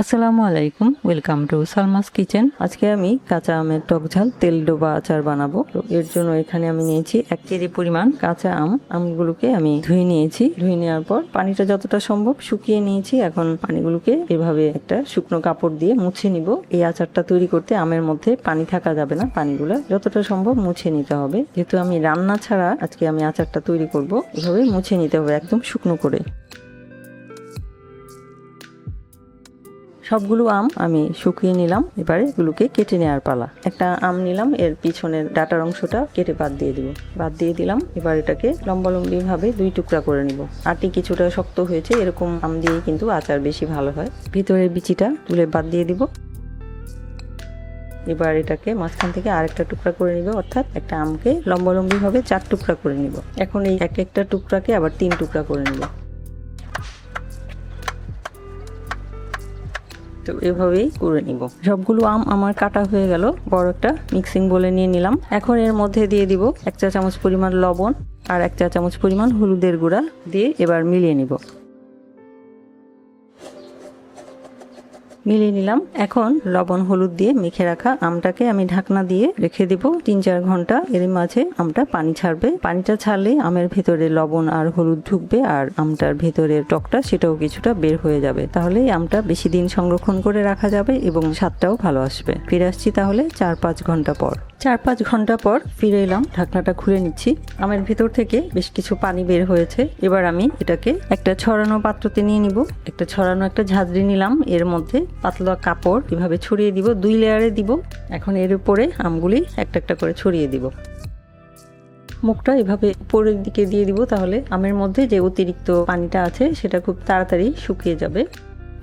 আসসালামু আলাইকুম, welcome to Salma's kitchen. আজকে আমি কাঁচা আমের টক ঝাল, তেল ডোবা আচার বানাবো। তো এর জন্য এখানে আমি নিয়েছি এক কেজি পরিমাণ কাঁচা আম। আমগুলোকে আমি ধুয়ে নিয়েছি। ধুয়ে নেওয়ার পর পানিটা যতটা সম্ভব শুকিয়ে নিয়েছি। এখন পানিগুলোকে এভাবে একটা শুকনো কাপড় দিয়ে মুছে নিব। এই আচারটা তৈরি করতে আমের মধ্যে পানি থাকা যাবে না। পানিগুলো যতটা সম্ভব মুছে নিতে হবে। যেহেতু আমি রান্না ছাড়া আজকে আমি আচারটা তৈরি করব, এভাবে মুছে নিতে হবে একদম শুকনো করে। সবগুলো আম আমি শুকিয়ে নিলাম, এবারে এগুলোকে কেটে নেওয়ার পালা। একটা আম নিলাম, এর পিছনের ডাটার অংশটা কেটে বাদ দিয়ে দিব। বাদ দিয়ে দিলাম, এবার এটাকে লম্বালম্বি ভাবে দুই টুকরা করে নিব। আটি কিছুটা শক্ত হয়েছে, এরকম আম দিয়েই কিন্তু আচার বেশি ভালো হয়। ভিতরের বিচিটা তুলে বাদ দিয়ে দিব। এবার এটাকে মাঝখান থেকে আরেকটা টুকরা করে নিব, অর্থাৎ একটা আমকে লম্বালম্বি ভাবে চার টুকরা করে নিব। এখন এই এক একটা টুকরাকে আবার তিন টুকরা করে নিব। তো এভাবেই করে নিব। সবগুলো আম আমার কাটা হয়ে গেল। বড় একটা মিক্সিং বলে নিয়ে নিলাম। এখন এর মধ্যে দিয়ে দিব এক চা চামচ পরিমাণ লবণ আর এক চা চামচ পরিমাণ হলুদের গুঁড়া দিয়ে এবার মিলিয়ে নিব। মিলিয়ে নিলাম। এখন লবণ, হলুদ দিয়ে মেখে রাখা আমটাকে আমি ঢাকনা দিয়ে রেখে দেবো। তিন চার ঘণ্টা এর মাঝে আমটা পানি ছাড়বে। পানিটা ছাড়লে আমের ভেতরে লবণ আর হলুদ ঢুকবে আর আমটার ভেতরের টকটা সেটাও কিছুটা বের হয়ে যাবে। তাহলে আমটা বেশি দিন সংরক্ষণ করে রাখা যাবে এবং স্বাদটাও ভালো আসবে। ফিরে আসছি তাহলে চার পাঁচ ঘণ্টা পর। চার পাঁচ ঘণ্টা পর ফিরে এলাম, ঢাকনাটা খুলে নিচ্ছি। আমের ভেতর থেকে বেশ কিছু পানি বের হয়েছে। এবার আমি এটাকে একটা ছড়ানো পাত্রতে নিয়ে নিব। একটা ছড়ানো একটা ঝাঁঝরি নিলাম। এর মধ্যে পাতলা কাপড় এভাবে ছড়িয়ে দিব, দুই লেয়ারে দিব। এখন এর উপরে আমগুলি একটা একটা করে ছড়িয়ে দিব। মুখটা এভাবে উপরের দিকে দিয়ে দিব, তাহলে আমের মধ্যে যে অতিরিক্ত পানিটা আছে, সেটা খুব তাড়াতাড়ি শুকিয়ে যাবে।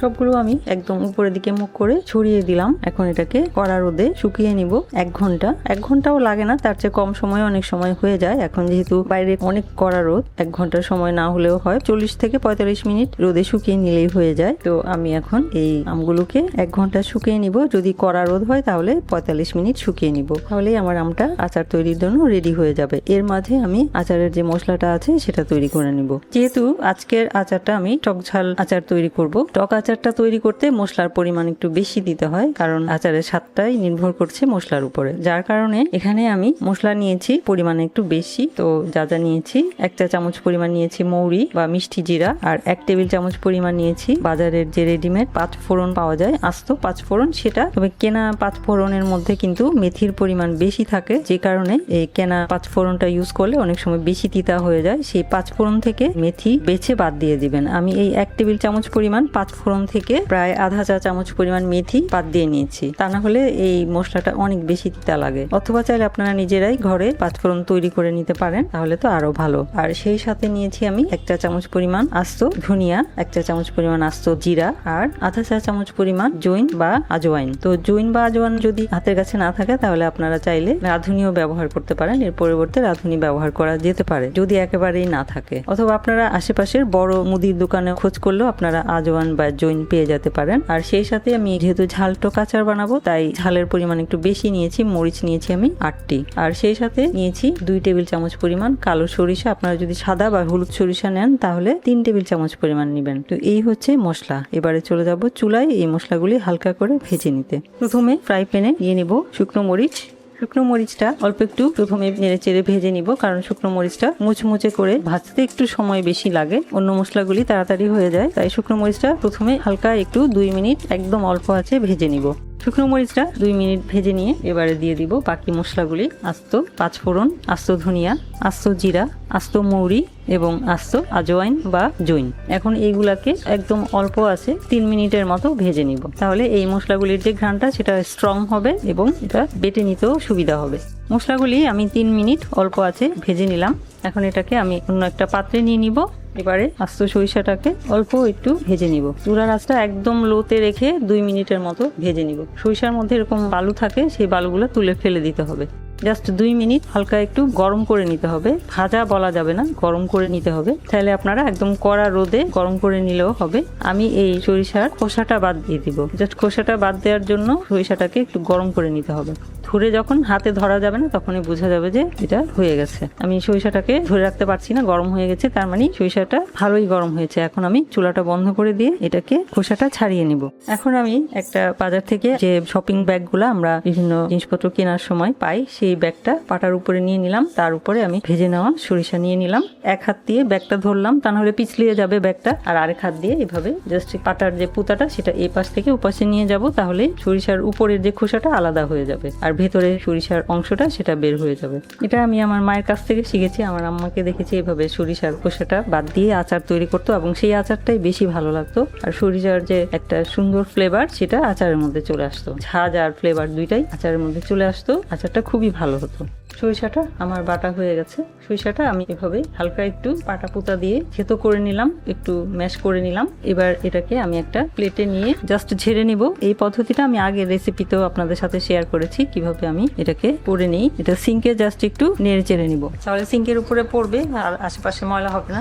সবগুলো আমি একদম উপরের দিকে মুখ করে ছড়িয়ে দিলাম। এখন এটাকে কড়া রোদে শুকিয়ে নিব এক ঘণ্টা। এক ঘন্টাও লাগে না, তার চেয়ে কম সময় অনেক সময় হয়ে যায়। এখন যেহেতু বাইরে অনেক কড়া রোদ, এক ঘণ্টার সময় না হলেও হয়। চল্লিশ থেকে পঁয়তাল্লিশ মিনিট রোদে শুকিয়ে নিলেই হয়ে যায়। তো আমি এখন এই আমগুলোকে এক ঘণ্টা শুকিয়ে নিব। যদি কড়া রোদ হয় তাহলে পঁয়তাল্লিশ মিনিট শুকিয়ে নিব। তাহলেই আমার আমটা আচার তৈরির জন্য রেডি হয়ে যাবে। এর মাঝে আমি আচারের যে মশলাটা আছে সেটা তৈরি করে নিব। যেহেতু আজকের আচারটা আমি টক ঝাল আচার তৈরি করব। টক আচারটা তৈরি করতে মশলার পরিমাণ একটু বেশি দিতে হয়, কারণ আচারের স্বাদটাই নির্ভর করছে মশলার উপরে। যার কারণে এখানে আমি মশলা নিয়েছি, পরিমাণ একটু বেশি। তো যা যা নিয়েছি, একটা চামচ পরিমাণ নিয়েছি মৌরি বা মিষ্টি জিরা, আর এক টেবিল চামচ পরিমাণ নিয়েছি বাজারের যে রেডিমেড পাঁচ ফোড়ন পাওয়া যায়, আস্ত পাঁচ ফোড়ন, সেটা। তবে কেনা পাঁচ ফোড়নের মধ্যে কিন্তু মেথির পরিমাণ বেশি থাকে, যে কারণে এই কেনা পাঁচ ফোড়নটা ইউজ করলে অনেক সময় বেশি তিতা হয়ে যায়। সেই পাঁচ ফোড়ন থেকে মেথি বেছে বাদ দিয়ে দিবেন। আমি এই এক টেবিল চামচ পরিমাণ পাঁচ ফোড়ন থেকে প্রায় আধা চা চামচ পরিমাণ মেথি বাদ দিয়ে নিয়েছি। তা না হলে এই মশলাটা অনেক বেশি তিতা লাগে। অথবা চাইলে আপনারা নিজেরাই ঘরে পাঁচফোড়ন তৈরি করে নিতে পারেন, তাহলে তো আরও ভালো। আর সেই সাথে নিয়েছি আমি একটা চামচ পরিমাণ আস্ত ধনিয়া একটা চামচ পরিমাণ আস্ত জিরা আর আধা চা চামচ পরিমাণ জৈন বা আজওয়াইন তো জৈন বা আজওয়াইন যদি হাতের কাছে না থাকে, তাহলে আপনারা চাইলে রাঁধুনিও ব্যবহার করতে পারেন। এর পরিবর্তে রাঁধুনি ব্যবহার করা যেতে পারে, যদি একেবারেই না থাকে। অথবা আপনারা আশেপাশের বড় মুদির দোকানে খোঁজ করলেও আপনারা আজওয়ান বা জৈন পেয়ে যেতে পারেন। আর সেই সাথে আমি যেহেতু ঝাল টক আচার বানাবো, তাই ঝালের পরিমাণ একটু বেশি নিয়েছি, মরিচ নিয়েছি আমি আটটি। আর সেই সাথে নিয়েছি দুই টেবিল চামচ পরিমাণ কালো সরিষা। আপনারা যদি সাদা বা হলুদ সরিষা নেন, তাহলে তিন টেবিল চামচ পরিমাণ নেবেন। তো এই হচ্ছে মশলা। এবারে চলে যাব চুলায় এই মশলাগুলি হালকা করে ভেজে নিতে। প্রথমে ফ্রাই প্যানে দিয়ে নেব শুকনো মরিচ শুকনো মরিচটা অল্প একটু প্রথমে নেড়ে চেড়ে ভেজে নিব, কারণ শুকনো মরিচটা মুচমুচে করে ভাজতে একটু সময় বেশি লাগে। অন্য মশলাগুলি তাড়াতাড়ি হয়ে যায়, তাই শুকনো মরিচটা প্রথমে হালকা একটু দুই মিনিট একদম অল্প আছে ভেজে নিব। শুকনো মরিচটা দুই মিনিট ভেজে নিয়ে এবারে দিয়ে দিব বাকি মশলাগুলি, আস্ত পাঁচফোড়ন, আস্ত ধনিয়া, আস্ত জিরা, আস্ত মৌরি এবং আস্ত আজওয়াইন বা জৈন এখন এইগুলাকে একদম অল্প আছে, তিন মিনিটের মতো ভেজে নিব। তাহলে এই মশলাগুলির যে ঘ্রাণটা, সেটা স্ট্রং হবে এবং এটা বেটে নিতেও সুবিধা হবে। মশলাগুলি আমি তিন মিনিট অল্প আছে ভেজে নিলাম। এখন এটাকে আমি অন্য একটা পাত্রে নিয়ে নিব। এবারে আস্ত সরিষাটাকে অল্প একটু ভেজে নিব। চুলার আঁচটা একদম লোতে রেখে দুই মিনিটের মতো ভেজে নিব। সরিষার মধ্যে এরকম বালু থাকে, সেই বালুগুলো তুলে ফেলে দিতে হবে। জাস্ট দুই মিনিট হালকা একটু গরম করে নিতে হবে। ভাজা বলা যাবে না, গরম করে নিতে হবে। তাহলে আপনারা একদম কড়া রোদে গরম করে নিলেও হবে। আমি এই সরিষার খোসাটা বাদ দিয়ে দিব। জাস্ট খোসাটা বাদ দেওয়ার জন্য সরিষাটাকে একটু গরম করে নিতে হবে। ধরে যখন হাতে ধরা যাবে না, তখনই বোঝা যাবে যে এটা হয়ে গেছে। আমি সরিষাটাকে ধরে রাখতে পারছি না, গরম হয়ে গেছে, তার মানে সরিষাটা ভালোই গরম হয়েছে। এখন আমি চুলাটা বন্ধ করে দিয়ে এটাকে খোসাটা ছাড়িয়ে নিব। এখন আমি একটা বাজার থেকে যে শপিং ব্যাগগুলো আমরা বিভিন্ন জিনিসপত্র কেনার সময় পাই, সেই ব্যাগটা পাটার উপরে নিয়ে নিলাম। তার উপরে আমি ভেজে নেওয়া সরিষা নিয়ে নিলাম। এক হাত দিয়ে ব্যাগটা ধরলাম, তা নাহলে পিছলিয়ে যাবে ব্যাগটা আর আরেক হাত দিয়ে এভাবে জাস্ট পাটার যে পুতাটা, সেটা এই পাশ থেকে ওপাশে নিয়ে যাব, তাহলে সরিষার উপরের যে খোসাটা আলাদা হয়ে যাবে। আর ভেতরে সরিষার অংশটা সেটা বের হয়ে যাবে। এটা আমি আমার মায়ের কাছ থেকে শিখেছি, আমার আম্মাকে দেখেছি এভাবে সরিষার খোসাটা বাদ দিয়ে আচার তৈরি করতো এবং সেই আচারটাই বেশি ভালো লাগতো। আর সরিষার যে একটা সুন্দর ফ্লেভার সেটা আচারের মধ্যে চলে আসতো। ঝাঁজ আর ফ্লেভার দুইটাই আচারের মধ্যে চলে আসতো, আচারটা খুবই ভালো হতো। সরিষাটা আমার বাটা হয়ে গেছে। সরিষাটা আমি এভাবে হালকা একটু পাটা পুতা দিয়ে থেতো করে নিলাম, একটু ম্যাশ করে নিলাম। এবার এটাকে আমি একটা প্লেটে নিয়ে জাস্ট ঝেড়ে নিব। এই পদ্ধতিটা আমি আগের রেসিপিতেও আপনাদের সাথে শেয়ার করেছি, কীভাবে আমি এটাকে করে নিই। এটা সিঙ্কে জাস্ট একটু নেড়ে চেড়ে নিব। তাহলে সিঙ্কের উপরে পড়বে আর আশেপাশে ময়লা হবে না।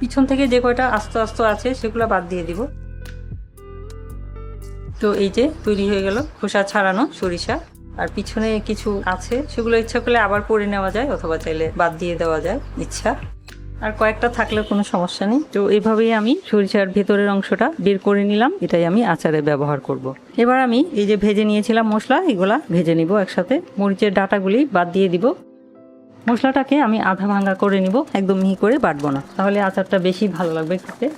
পিছন থেকে যে কয়টা আস্তে আস্তে আছে সেগুলো বাদ দিয়ে দিব। তো এই যে তৈরি হয়ে গেল খোসা ছাড়ানো সরিষা। আর পিছনে কিছু আছে, সেগুলো ইচ্ছা করলে আবার করে নেওয়া যায় অথবা চাইলে বাদ দিয়ে দেওয়া যায়, ইচ্ছা। আর কয়েকটা থাকলে কোনো সমস্যা নেই। তো এইভাবেই আমি সরিষার ভেতরের অংশটা বের করে নিলাম, এটাই আমি আচারে ব্যবহার করব। এবার আমি এই যে ভেজে নিয়েছিলাম মশলা, এগুলা ভেজে নিব একসাথে। মরিচের ডাটাগুলি বাদ দিয়ে দিব। মশলাটাকে আমি আধা ভাঙ্গা করে নিব, একদম মিহি করে বাটবো না। তাহলে আচারটা বেশি ভালো লাগবে খেতে।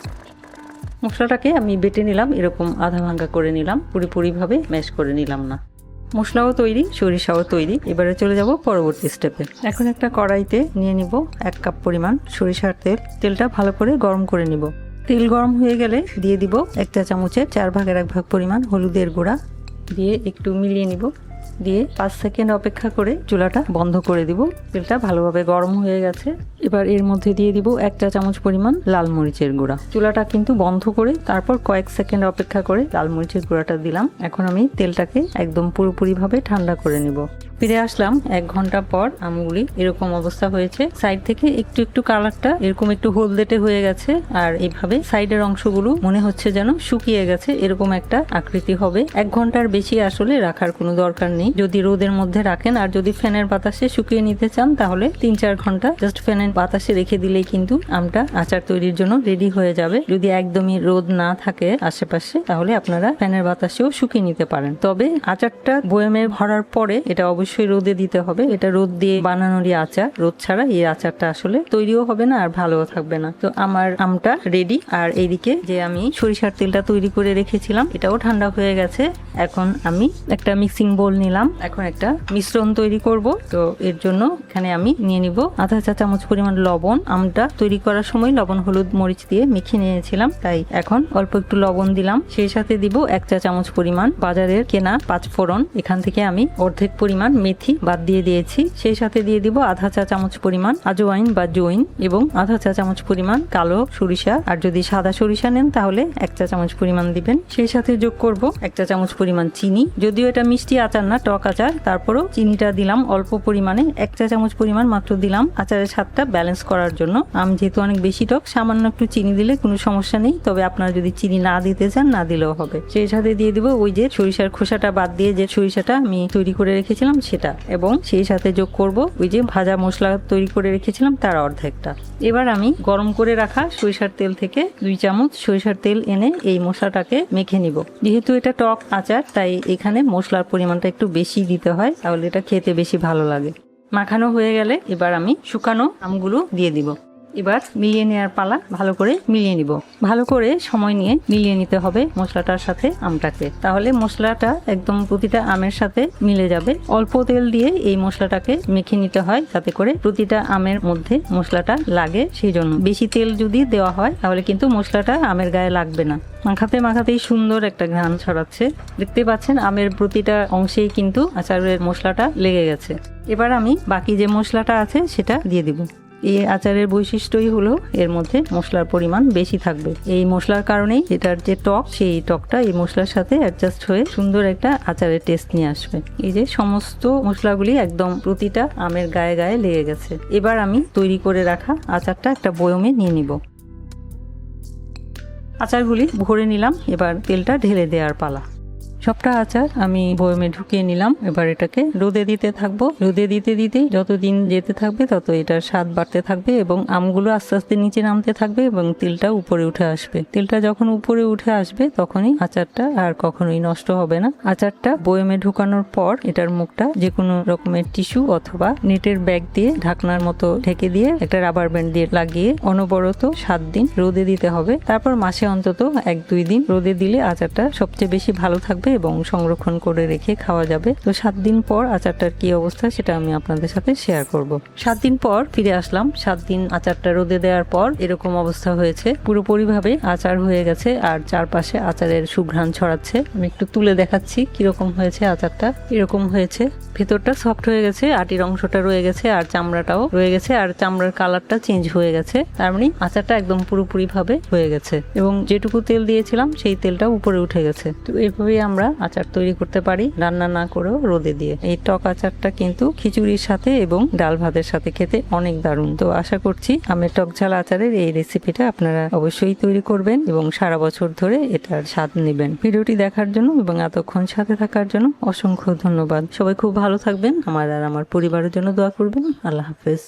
মশলাটাকে আমি বেটে নিলাম, এরকম আধা ভাঙ্গা করে নিলাম, পুরোপুরিভাবে ম্যাশ করে নিলাম না। মশলাও তৈরি, সরিষাও তৈরি। এবারে চলে যাব পরবর্তী স্টেপে এখন একটা কড়াইতে নিয়ে নিব এক কাপ পরিমাণ সরিষার তেল। তেলটা ভালো করে গরম করে নিব। তেল গরম হয়ে গেলে দিয়ে দিব একটা চামচের চার ভাগের এক ভাগ পরিমাণ হলুদের গুঁড়া। দিয়ে একটু মিলিয়ে নিব। দিয়ে পাঁচ সেকেন্ড অপেক্ষা করে চুলাটা বন্ধ করে দিব। তেলটা ভালোভাবে গরম হয়ে গেছে। এবার এর মধ্যে দিয়ে দিব একটা চামচ পরিমাণ লাল মরিচের গুঁড়া। চুলাটা কিন্তু বন্ধ করে তারপর কয়েক সেকেন্ড অপেক্ষা করে লাল মরিচের গুঁড়াটা দিলাম। এখন আমি তেলটাকে একদম পুরোপুরিভাবে ঠান্ডা করে নিব। ফিরে আসলাম এক ঘণ্টা পর আমগুলি এরকম অবস্থা হয়েছে। সাইড থেকে একটু একটু কালারটা এরকম একটু হলদেটে হয়ে গেছে আর এইভাবে সাইডের অংশগুলো মনে হচ্ছে যেন শুকিয়ে গেছে, এরকম একটা আকৃতি হবে। এক ঘণ্টার বেশি আসলে রাখার কোনো দরকার নেই। যদি রোদের মধ্যে রাখেন আর যদি ফ্যানের বাতাসে শুকিয়ে নিতে চান, তাহলে তিন চার ঘণ্টা জাস্ট ফ্যানের বাতাসে রেখে দিলেই কিন্তু আমটা আচার তৈরির জন্য রেডি হয়ে যাবে। যদি একদমই রোদ না থাকে আশেপাশে, তাহলে আপনারা ফ্যানের বাতাসেও শুকিয়ে নিতে পারেন। তবে আচারটা বয়ামে ভরার পরে এটা অবশ্যই রোদে দিতে হবে। এটা রোদ দিয়ে বানানোরই আচার। রোদ ছাড়া এই আচারটা আসলে তৈরিও হবে না আর ভালোও থাকবে না। তো আমার আমটা রেডি আর এইদিকে যে আমি সরিষার তেলটা তৈরি করে রেখেছিলাম, এটাও ঠান্ডা হয়ে গেছে। এখন আমি একটা মিক্সিং বোল নিলাম। এখন একটা মিশ্রণ তৈরি করব। তো এর জন্য এখানে আমি নিয়ে নিব আধা চা চামচ পরিমাণ লবণ। আমটা তৈরি করার সময় লবণ, হলুদ, মরিচ দিয়ে মেখে নিয়েছিলাম। তাই এখন অল্প একটু লবণ দিলাম। সেই সাথে দিব এক চা চামচ পরিমাণ বাজারের কেনা পাঁচ ফোড়ন এখান থেকে আমি অর্ধেক পরিমাণ মেথি বাদ দিয়ে দিয়েছি। সেই সাথে দিয়ে দিব আধা চা চামচ পরিমাণ আজওয়াইন বা জৈন এবং আধা চা চামচ পরিমাণ কালো সরিষা। আর যদি সাদা সরিষা নেন তাহলে এক চা চামচ পরিমাণ দিবেন। সেই সাথে যোগ করব এক চা চামচ পরিমাণ চিনি। যদিও এটা মিষ্টি আচার না, টক আচার, তারপরেও চিনিটা দিলাম অল্প পরিমাণে। এক চা চামচ পরিমাণ মাত্র দিলাম আচারের স্বাদটা ব্যালেন্স করার জন্য। আম যেহেতু অনেক বেশি টক, সামান্য একটু চিনি দিলে কোনো সমস্যা নেই। তবে আপনারা যদি চিনি না দিতে চান, না দিলেও হবে। সেই সাথে দিয়ে দিব ওই যে সরিষার খোসাটা বাদ দিয়ে যে সরিষাটা আমি তৈরি করে রেখেছিলাম সেটা। এবং সেই সাথে যোগ করব ওই যে ভাজা মশলা তৈরি করে রেখেছিলাম, তার অর্ধেকটা। এবার আমি গরম করে রাখা সরিষার তেল থেকে দুই চামচ সরিষার তেল এনে এই মশলাটাকে মেখে নিব। যেহেতু এটা টক আচার, তাই এখানে মশলার পরিমাণটা একটু বেশি দিতে হয়, তাহলে এটা খেতে বেশি ভালো লাগে। মাখানো হয়ে গেলে এবার আমি শুকানো আমগুলো দিয়ে দিব। এবার মিলিয়ে নেওয়ার পালা ভালো করে মিলিয়ে নিব। ভালো করে সময় নিয়ে মিলিয়ে নিতে হবে মশলাটার সাথে আমটাকে। তাহলে মশলাটা একদম প্রতিটা আমের সাথে মিলে যাবে। অল্প তেল দিয়ে এই মশলাটাকে মেখে নিতে হয় যাতে করে প্রতিটা আমের মধ্যে মশলাটা লাগে সেই জন্য বেশি তেল যদি দেওয়া হয় তাহলে কিন্তু মশলাটা আমের গায়ে লাগবে না। মাখাতে মাখাতেই সুন্দর একটা ঘ্রাণ ছড়াচ্ছে। দেখতে পাচ্ছেন আমের প্রতিটা অংশেই কিন্তু আচারের মশলাটা লেগে গেছে। এবার আমি বাকি যে মশলাটা আছে সেটা দিয়ে দিব। এই আচারের বৈশিষ্ট্যই হলো এর মধ্যে মশলার পরিমাণ বেশি থাকবে। এই মশলার কারণেই এটার যে টক, সেই টকটা এই মশলার সাথে অ্যাডজাস্ট হয়ে সুন্দর একটা আচারের টেস্ট নিয়ে আসবে। এই যে সমস্ত মশলাগুলি একদম প্রতিটা আমের গায়ে গায়ে লেগে গেছে। এবার আমি তৈরি করে রাখা আচারটা একটা বয়মে নিয়ে নিব। আচারগুলি ভরে নিলাম, এবার তেলটা ঢেলে দেওয়ার পালা। সবটা আচার আমি বয়মে ঢুকিয়ে নিলাম। এবার এটাকে রোদে দিতে থাকব। রোদে দিতে দিতে যতদিন যেতে থাকবে তত এটার স্বাদ বাড়তে থাকবে এবং আমগুলো আস্তে আস্তে নিচে নামতে থাকবে এবং তেলটা উপরে উঠে আসবে। তেলটা যখন উপরে উঠে আসবে তখনই আচারটা আর কখনোই নষ্ট হবে না। আচারটা বয়মে ঢুকানোর পর এটার মুখটা যে কোনো রকমের টিস্যু অথবা নেটের ব্যাগ দিয়ে ঢাকনার মতো ঢেকে দিয়ে একটা রাবার ব্যান্ড দিয়ে লাগিয়ে অনবরত সাত দিন রোদে দিতে হবে। তারপর মাসে অন্তত এক দুই দিন রোদে দিলে আচারটা সবচেয়ে বেশি ভালো থাকবে। এবং সংরক্ষণ করে রেখে খাওয়া যাবে। তো সাত দিন পর আচারটার কি অবস্থা সেটা আমি আপনাদের সাথে শেয়ার করব। সাত দিন পর ফিরে আসলাম। সাত দিন আচারটা রোদে দেওয়ার পর এরকম অবস্থা হয়েছে। পুরোপুরিভাবে আচার হয়ে গেছে আর চারপাশে আচারের সুঘ্রাণ ছড়াচ্ছে। আমি একটু তুলে দেখাচ্ছি কীরকম হয়েছে আচারটা। এরকম হয়েছে। ভেতরটা সফট হয়ে গেছে, আটির অংশটা রয়ে গেছে আর চামড়াটাও রয়ে গেছে আর চামড়ার কালারটা চেঞ্জ হয়ে গেছে। তার মানে আচারটা একদম পুরোপুরি ভাবে হয়ে গেছে। এবং যেটুকু তেল দিয়েছিলাম সেই তেলটা উপরে উঠে গেছে। তো এইভাবেই আমরা আচার তৈরি করতে পারি, রান্না না করেও রোদে দিয়ে। এই টক আচারটা কিন্তু খিচুড়ির সাথে এবং ডাল ভাতের সাথে খেতে অনেক দারুণ। তো আশা করছি আমের টক ঝাল আচারের এই রেসিপিটা আপনারা অবশ্যই তৈরি করবেন এবং সারা বছর ধরে এটার স্বাদ নেবেন। ভিডিওটি দেখার জন্য এবং এতক্ষণ সাথে থাকার জন্য অসংখ্য ধন্যবাদ। সবাই খুব ভালো থাকবেন, আমার আর আমার পরিবারের জন্য দোয়া করবেন। আল্লাহ হাফেজ।